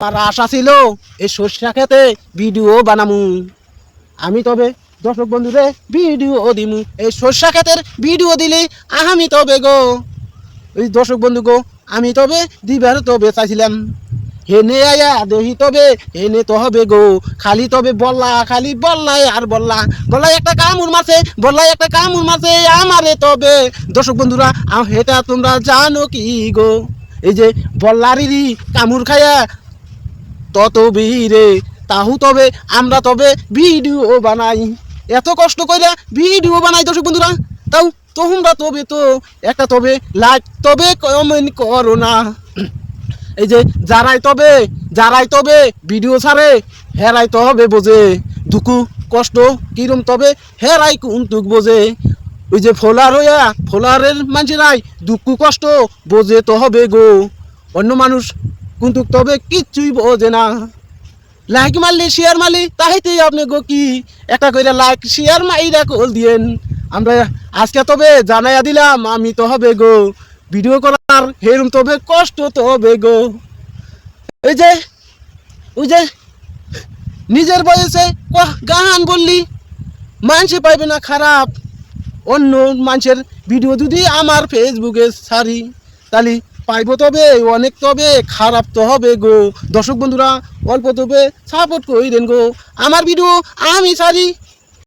আমার আশা ছিল এই সর্ষা খেতে ভিডিও বানামু। আমি তবে, দর্শক বন্ধুরে, ভিডিও দিমু। এই সর্ষা খেতের ভিডিও দিলে আমি তবে গো। ওই দর্শক বন্ধু গো, আমি তবে দিবার তবে চাইছিলাম। হেনে আয়া দহি তবে, হেনে তো হবে গো। খালি তবে বললা, খালি বললাই আর বললা। বললাই একটা কামড় মারছে বললাই একটা কামড় মারছে, আমারে তবে। দর্শক বন্ধুরা হেটা তোমরা জানো কি গো? এই যে বল্লারিরই কামড় খায়া তত বীরে, তাহু তবে, আমরা তবে ভিডিও বানাই। এত কষ্ট কইরা ভিডিও বানাই দর্শক বন্ধুরা। তাও তোমরা তবে তো, একটা তবে লাইক তবে কমেন্ট করো না। এই যে, যারাই তবে যারাই তবে ভিডিও ছাড়ে, হেরাই তো হবে বোঝে। দুঃখু, কষ্ট, কিরম তবে, হেরাই কুন্তুক বোঝে। ওই যে ফোলার হইয়া, ফোলারের মানুষেরাই দুঃখ, কষ্ট বোঝে তো হবে গো। অন্য মানুষ কিন্তু তবে কিচ্ছুই বোঝে না। লাইক মারলি শেয়ার মারলি তাইতেই আপনি গো কি? একটা করে লাইক শেয়ার মাইরা কল দিয়েন। আমরা আজকে তবে জানাইয়া দিলাম, আমি তো হবে গো। ভিডিও করার হেরম তবে কষ্ট তো হবে গো। এই যে, ওই যে, নিজের বয়সে গান বললি মানুষে পাইবে না খারাপ। অন্য মানুষের ভিডিও যদি আমার ফেসবুকে ছাড়ি, তাহলে পাইব তবে, অনেক তবে, খারাপ তো হবে গো। দর্শক বন্ধুরা, অল্প তবে সাপোর্ট করি দেন গো। আমার ভিডিও আমি ছাড়ি